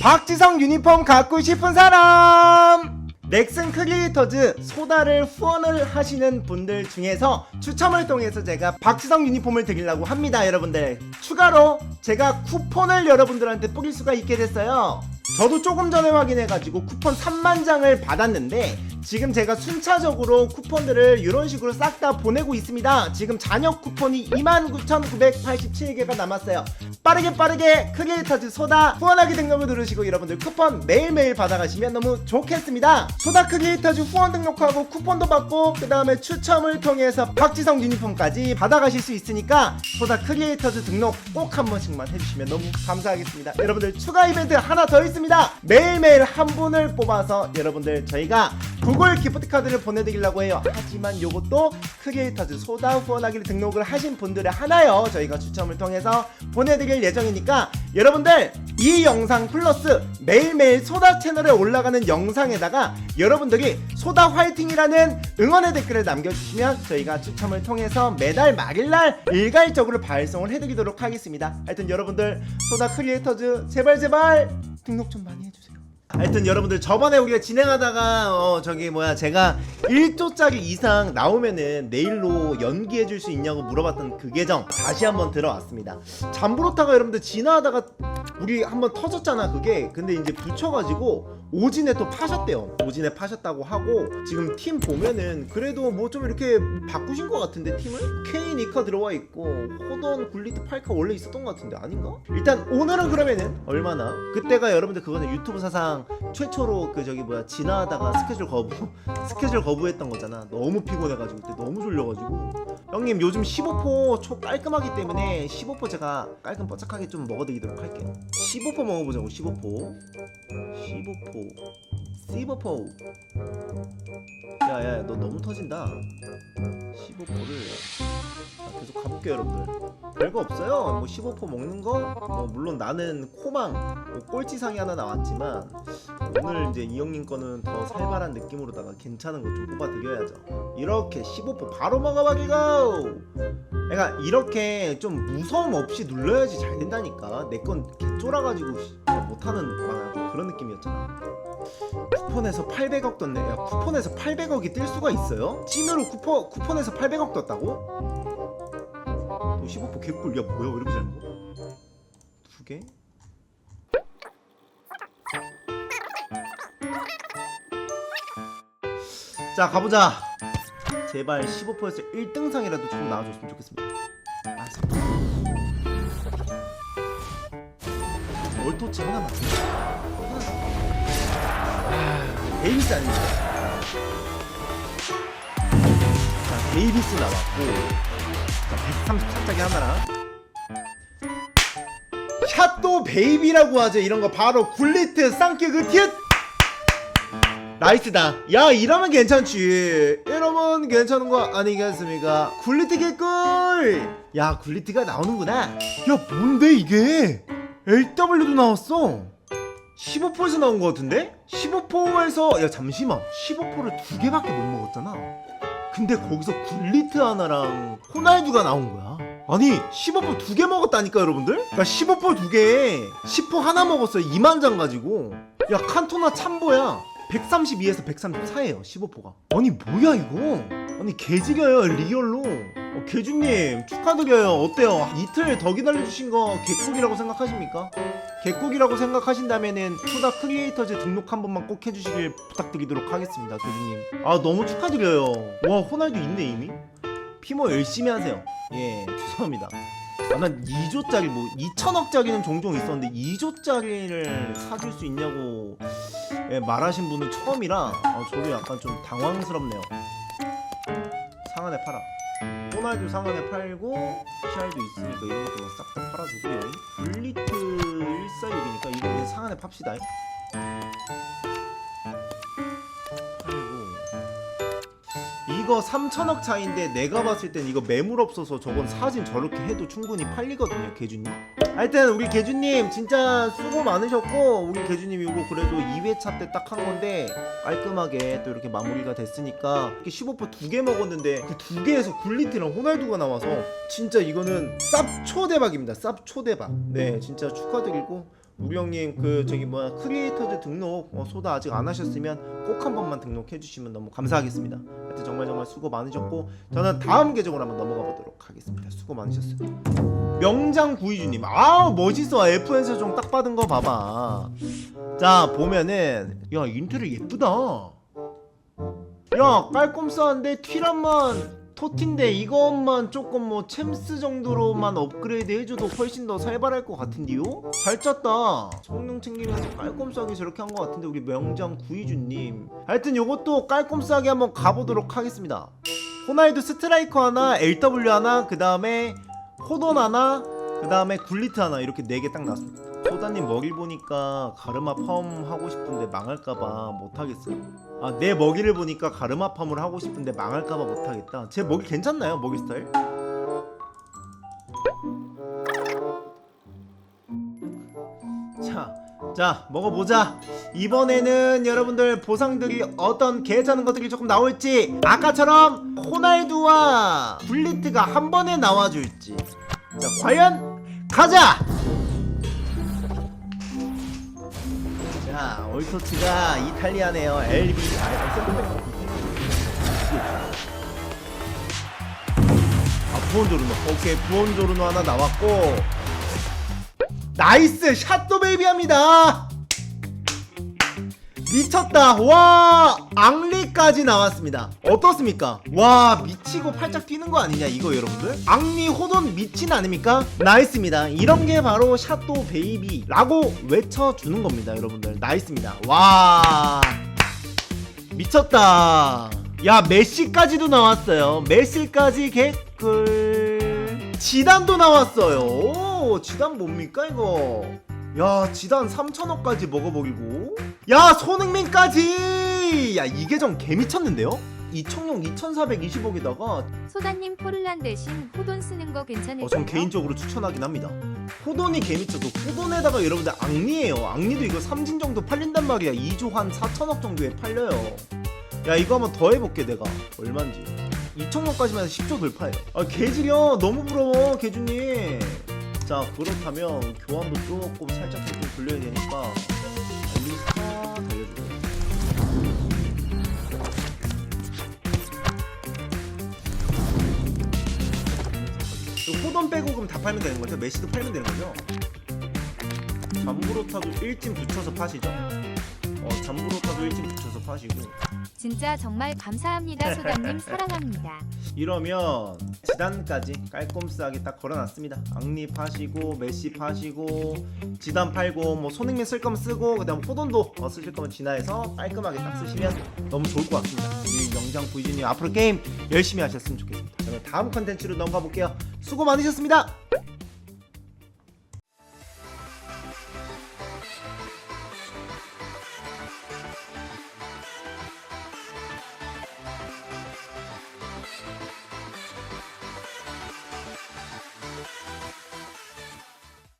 박지성 유니폼 갖고 싶은 사람! 넥슨 크리에이터즈 소다를 후원을 하시는 분들 중에서 추첨을 통해서 제가 박지성 유니폼을 드리려고 합니다 여러분들. 추가로 제가 쿠폰을 여러분들한테 뿌릴 수가 있게 됐어요. 저도 조금 전에 확인해가지고 쿠폰 3만 장을 받았는데 지금 제가 순차적으로 쿠폰들을 이런 식으로 싹 다 보내고 있습니다. 지금 잔여 쿠폰이 29,987개가 남았어요. 빠르게 빠르게 크리에이터즈 소다 후원하기 등록을 누르시고 여러분들 쿠폰 매일매일 받아가시면 너무 좋겠습니다. 소다 크리에이터즈 후원 등록하고 쿠폰도 받고 그 다음에 추첨을 통해서 박지성 유니폼까지 받아가실 수 있으니까 소다 크리에이터즈 등록 꼭 한 번씩만 해주시면 너무 감사하겠습니다. 여러분들 추가 이벤트 하나 더 있습니다. 매일매일 한 분을 뽑아서 여러분들 저희가 구글 기프트 카드를 보내드리려고 해요. 하지만 요것도 크리에이터즈 소다 후원하기를 등록을 하신 분들의 하나요. 저희가 추첨을 통해서 보내드릴 예정이니까 여러분들 이 영상 플러스 매일매일 소다 채널에 올라가는 영상에다가 여러분들이 소다 화이팅이라는 응원의 댓글을 남겨주시면 저희가 추첨을 통해서 매달 말일날 일괄적으로 발송을 해드리도록 하겠습니다. 하여튼 여러분들 소다 크리에이터즈 제발 제발 등록 좀 많이 해주세요. 하여튼 여러분들 저번에 우리가 진행하다가 어 저기 뭐야 제가 1조짜리 이상 나오면은 내일로 연기해 줄 수 있냐고 물어봤던 그 계정 다시 한번 들어왔습니다. 잠브로타가 여러분들 진화하다가 우리 한번 터졌잖아 그게 근데 이제 붙여가지고 오진에 또 파셨대요. 오진에 파셨다고 하고 지금 팀 보면은 그래도 뭐 좀 이렇게 바꾸신 것 같은데 팀을? 케인 이카 들어와 있고 호던 굴리트 팔카 원래 있었던 것 같은데 아닌가? 일단 오늘은 그러면은 얼마나? 그때가 여러분들 그거는 유튜브 사상 최초로 그 저기 뭐야 진화하다가 스케줄 거부 스케줄 거부했던 거잖아. 너무 피곤해가지고 그때 너무 졸려가지고. 형님 요즘 15포 초 깔끔하기 때문에 15포 제가 깔끔 뻐짝하게 좀 먹어드리도록 할게요. 15포 먹어보자고 15포. 15포 15포 야야 너 너무 터진다. 15포를 계속 가볼게요 여러분들. 별거 없어요. 뭐 15포 먹는 거 뭐 물론 나는 코망 뭐 꼴찌상이 하나 나왔지만 오늘 이제 이 형님 거는 더 살벌한 느낌으로다가 괜찮은 거 좀 뽑아드려야죠. 이렇게 15포 바로 먹어버리고 그러니까 이렇게 좀 무서움 없이 눌러야지 잘 된다니까. 내 건 개쫄아가지고 씨, 못하는 막 그런 느낌이었잖아. 쿠폰에서 800억 떴네. 야 쿠폰에서 800억이 뜰 수가 있어요? 찐으로 쿠폰, 쿠폰에서 800억 떴다고? 또15% 개꿀 야 뭐야 왜 이렇게 잘 먹어? 두 개? 자 가보자 제발 15%에서 1등상이라도 조금 나와줬으면 좋겠습니다 아 월토치 하나만 아, 데이비스 아닙니까? 자 데이비스 나왔고 자 134짜리 하나랑 샷도 베이비라고 하죠. 이런 거 바로 굴리트 쌍큐 그티읕. 나이스다. 야 이러면 괜찮지. 이러면 괜찮은 거 아니겠습니까? 굴리트 개꿀! 야 굴리트가 나오는구나. 야 뭔데 이게? LW도 나왔어. 15%에서 나온 거 같은데? 15%에서 야 잠시만. 15%를 두 개밖에 못 먹었잖아 근데 거기서 굴리트 하나랑 호날두가 나온 거야. 아니 15%두 개 먹었다니까 여러분들? 그러니까 15%두 개에 10% 하나 먹었어요 2만 장 가지고. 야 칸토나 참보야. 132에서 134예요 15%가. 아니 뭐야 이거? 아니 개지겨요 리얼로 어, 개주님 축하드려요. 어때요? 이틀 더 기다려주신 거 개꿀이라고 생각하십니까? 개꿀이라고 생각하신다면은 투다 크리에이터즈 등록 한 번만 꼭 해주시길 부탁드리도록 하겠습니다 교주님. 아 너무 축하드려요. 와 호날두 있네 이미? 피모 열심히 하세요. 예 죄송합니다. 아, 난 2조짜리 뭐 2천억짜리는 종종 있었는데 2조짜리를 사줄 수 있냐고 예, 말하신 분은 처음이라 아, 저도 약간 좀 당황스럽네요. 상한에 팔아 호날두 상한에 팔고 시알도 있으니까 이런 것도 싹다 팔아주고요. 블리트 146이니까 이거 상한에 팝시다. 팔고 이거 3천억 차인데 내가 봤을 땐 이거 매물 없어서 저건 사진 저렇게 해도 충분히 팔리거든요 개주님 하여튼 우리 개주님 진짜 수고 많으셨고 우리 개주님 이거 그래도 2회차 때 딱 한 건데 깔끔하게 또 이렇게 마무리가 됐으니까 이렇게 15%두 개 먹었는데 그 두 개에서 굴리트랑 호날두가 나와서 진짜 이거는 쌉 초 대박입니다. 쌉 초 대박. 네 진짜 축하드리고 우리 형님 그 저기 뭐야 크리에이터즈 등록 어, 소다 아직 안 하셨으면 꼭 한 번만 등록해 주시면 너무 감사하겠습니다. 하여튼 정말 정말 수고 많으셨고 저는 다음 계정으로 한번 넘어가 보도록 하겠습니다. 수고 많으셨어요. 명장 구이주님 아 멋있어 F에서 좀 딱 받은 거 봐봐. 자 보면은 야 인테리어 예쁘다. 야 깔끔싸한데 티란만 토틴데 이것만 조금 뭐 챔스 정도로만 업그레이드 해줘도 훨씬 더 살벌할 것 같은데요? 잘 짰다. 성능 챙기면서 깔끔싸게 저렇게 한 것 같은데 우리 명장 구이주님. 하여튼 요것도 깔끔싸게 한번 가보도록 하겠습니다. 호나이드 스트라이커 하나 LW 하나 그 다음에 호돈 하나 그 다음에 굴리트 하나 이렇게 네개딱 나왔습니다. 소다님 먹이 보니까 가르마 펌 하고 싶은데 망할까봐 못하겠어요 아 내 먹이를 보니까 가르마 팜을 하고 싶은데 망할까봐 못하겠다. 제 먹이 괜찮나요 먹이 스타일? 자, 자 먹어보자. 이번에는 여러분들 보상들이 어떤 괜찮은 것들이 조금 나올지 아까처럼 호날두와 블리트가 한 번에 나와줄지. 자 과연 가자 자, 올토츠가 이탈리아네요. LB. 아, 부원조르노. 오케이, 부원조르노 하나 나왔고. 나이스! 샷도 베이비 합니다! 미쳤다! 와! 앙리까지 나왔습니다. 어떻습니까? 와, 미치고 팔짝 뛰는 거 아니냐, 이거 여러분들? 앙리 호돈 미친 아닙니까? 나이스입니다. 이런 게 바로 샷도 베이비라고 외쳐주는 겁니다, 여러분들. 나이스입니다. 와. 미쳤다. 야, 메시까지도 나왔어요. 메시까지 개꿀. 지단도 나왔어요. 오, 지단 뭡니까, 이거? 야, 지단 3천억까지 먹어버리고. 야, 손흥민까지! 야, 이게 좀 개미쳤는데요? 이청용 2420억에다가 소다님 포를란 대신 호돈 쓰는 거 괜찮을까요? 어, 전 개인적으로 추천하긴 합니다. 호돈이 개미쳐도 호돈에다가 여러분들 앙리에요. 앙리도 이거 3진 정도 팔린단 말이야. 2조 한 4천억 정도에 팔려요. 야 이거 한번 더 해볼게 내가 얼마인지. 2천억까지만 10조 돌파해요. 아 개지려 너무 부러워 개주님. 자 그렇다면 교환도 조금 살짝 좀 돌려야 되니까 알리스타 달려주세요. 그 호돈 빼고 그럼 다 팔면 되는 거죠? 메시도 팔면 되는 거죠? 잠브로타도 일진 붙여서 파시죠? 어, 잠브로타도 일진 붙여서 파시고 진짜 정말 감사합니다. 소다님 사랑합니다. 이러면 지단까지 깔끔싸게 딱 걸어놨습니다. 앙리 파시고 메시 파시고 지단 팔고 뭐 손흥민 쓸 거면 쓰고 그다음 호돈도 어, 쓰실 거면 진화해서 깔끔하게 딱 쓰시면 너무 좋을 것 같습니다. 우리 영장 부이진님 앞으로 게임 열심히 하셨으면 좋겠습니다. 그러면 다음 컨텐츠로 넘어가 볼게요. 수고 많으셨습니다.